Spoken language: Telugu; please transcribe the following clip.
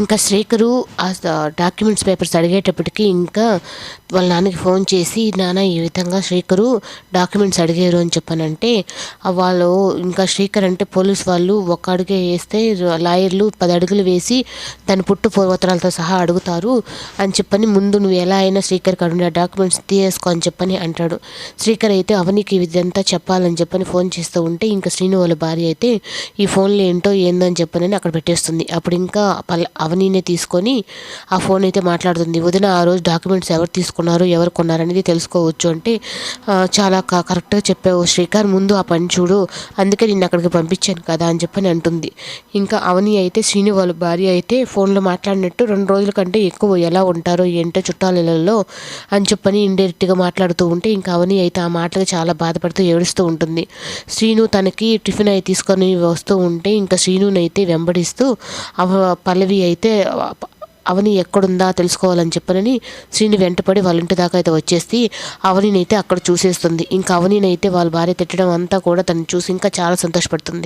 ఇంకా శ్రీకరు ఆ డాక్యుమెంట్స్ పేపర్స్ అడిగేటప్పటికి ఇంకా వాళ్ళ నాన్నకి ఫోన్ చేసి నాన్న ఈ విధంగా శ్రీకరు డాక్యుమెంట్స్ అడిగారు అని చెప్పానంటే వాళ్ళు ఇంకా శ్రీకర్ అంటే పోలీస్ వాళ్ళు ఒక అడుగే వేస్తే లాయర్లు పది అడుగులు వేసి దాని పుట్టు పూర్వతరాలతో సహా అడుగుతారు అని చెప్పని ముందు నువ్వు ఎలా అయినా శ్రీకర్ కడుండే డాక్యుమెంట్స్ తీసేసుకో అని చెప్పని అంటాడు. శ్రీకర్ అయితే అవనికి ఇదంతా చెప్పాలని చెప్పని ఫోన్ చేస్తూ ఉంటే ఇంకా శ్రీను వాళ్ళ భార్య అయితే ఈ ఫోన్లు ఏంటో ఏందని చెప్పనని అక్కడ పెట్టేస్తుంది. అప్పుడు ఇంకా అవనీనే తీసుకొని ఆ ఫోన్ అయితే మాట్లాడుతుంది. వదిన ఆ రోజు డాక్యుమెంట్స్ ఎవరు తీసుకున్నారు ఎవరు కొన్నారు అనేది తెలుసుకోవచ్చు అంటే చాలా కరెక్ట్గా చెప్పావు శ్రీకర్. ముందు ఆ పని చూడు. అందుకే నిన్ను అక్కడికి పంపించాను కదా అని చెప్పని అంటుంది. ఇంకా అవని అయితే శ్రీను వాళ్ళ భార్య అయితే ఫోన్లో మాట్లాడినట్టు రెండు రోజుల కంటే ఎక్కువ ఎలా ఉంటారో ఏంటో చుట్టాలలో అని చెప్పని ఇండైరెక్ట్గా మాట్లాడుతూ ఉంటే ఇంకా అవని అయితే ఆ మాటలకు చాలా బాధపడుతూ ఏడుస్తూ ఉంటుంది. శ్రీను తనకి టిఫిన్ అయి తీసుకొని వస్తూ ఉంటే ఇంకా శ్రీనునైతే వెంబడిస్తూ అవ పల్లవి అయితే అవని ఎక్కడుందా తెలుసుకోవాలని చెప్పనని శ్రీని వెంటపడి వాళ్ళ ఇంటి దాకా అయితే వచ్చేసి అవనినైతే అక్కడ చూసేస్తుంది. ఇంకా అవనినైతే వాళ్ళ భార్య తిట్టడం అంతా కూడా తను చూసి ఇంకా చాలా సంతోషపడుతుంది.